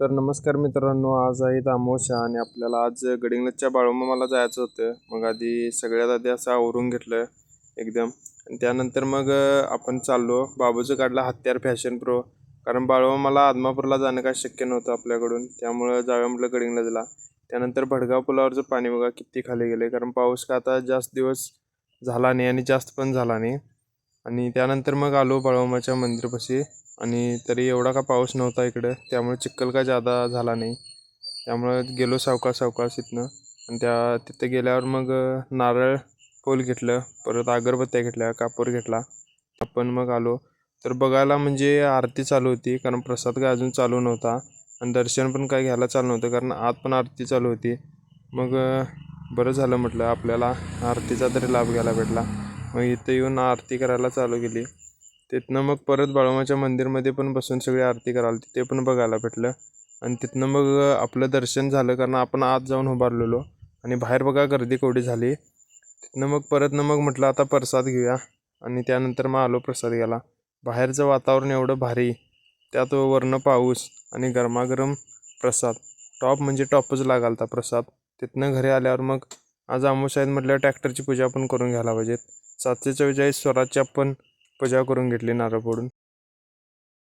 तर नमस्कार मित्रांनो आज आहे तामोशा आणि आपल्याला आज गडिंग्लजच्या बाळूमामाला जायचं होतं. मग आधी सगळ्यात आधी असं आवरून घेतलं एकदम. आणि त्यानंतर मग आपण चाललो. बाबूचं काढला हत्यार फॅशन प्रो. कारण बाळूमामाला आदमापूरला जाणं काय शक्य नव्हतं आपल्याकडून. त्यामुळं जाऊया म्हटलं गडिंग्लजला. त्यानंतर भडगाव पुलावरचं पाणी बघा किती खाली गेले कारण पाऊस का आता जास्त दिवस झाला नाही आणि जास्त पण झाला नाही. आणि त्यानंतर मग आलो बाळूमाच्या मंदिरपाशी. आणि तरी एवढा का पाऊस नव्हता इकडं. त्यामुळे चिखल का जादा झाला नाही. त्यामुळं गेलो सावकाश सावकाश इथनं. आणि त्या तिथं गेल्यावर मग नारळ फूल घेतलं. परत अगरबत्त्या घेतल्या कापूर घेतला. आपण मग आलो. तर बघायला म्हणजे आरती चालू होती. कारण प्रसाद काय अजून चालू नव्हता. आणि दर्शन पण काय घ्यायला चालू नव्हतं. कारण आत पण आरती चालू होती. मग बरं झालं म्हटलं आपल्याला. आरतीचा तरी लाभ घ्यायला भेटला. मग इथं येऊन आरती करायला चालू केली. तिथनं मग परत बाळूमाच्या मंदिरमध्ये पण बसून सगळी आरती करायला तिथे पण बघायला भेटलं. आणि तिथनं मग आपलं दर्शन झालं कारण आपण आत जाऊन उभारलेलो. आणि बाहेर बघा गर्दी केवढी झाली. तिथनं मग परतनं मग म्हटलं आता प्रसाद घेऊया. आणि त्यानंतर मग आलो प्रसाद घ्यायला. बाहेरचं वातावरण एवढं भारी. त्यात वरनं पाऊस आणि गरमागरम प्रसाद. टॉप म्हणजे टॉपच लागालता प्रसाद. तिथनं घरी आल्यावर मग आज आमोश आहेत म्हटलं ट्रॅक्टरची पूजा पण करून घ्यायला पाहिजेत. सातशे चव्वेचाळीस स्वराच्या आपण पूजा करून घेतली नारळ फोडून.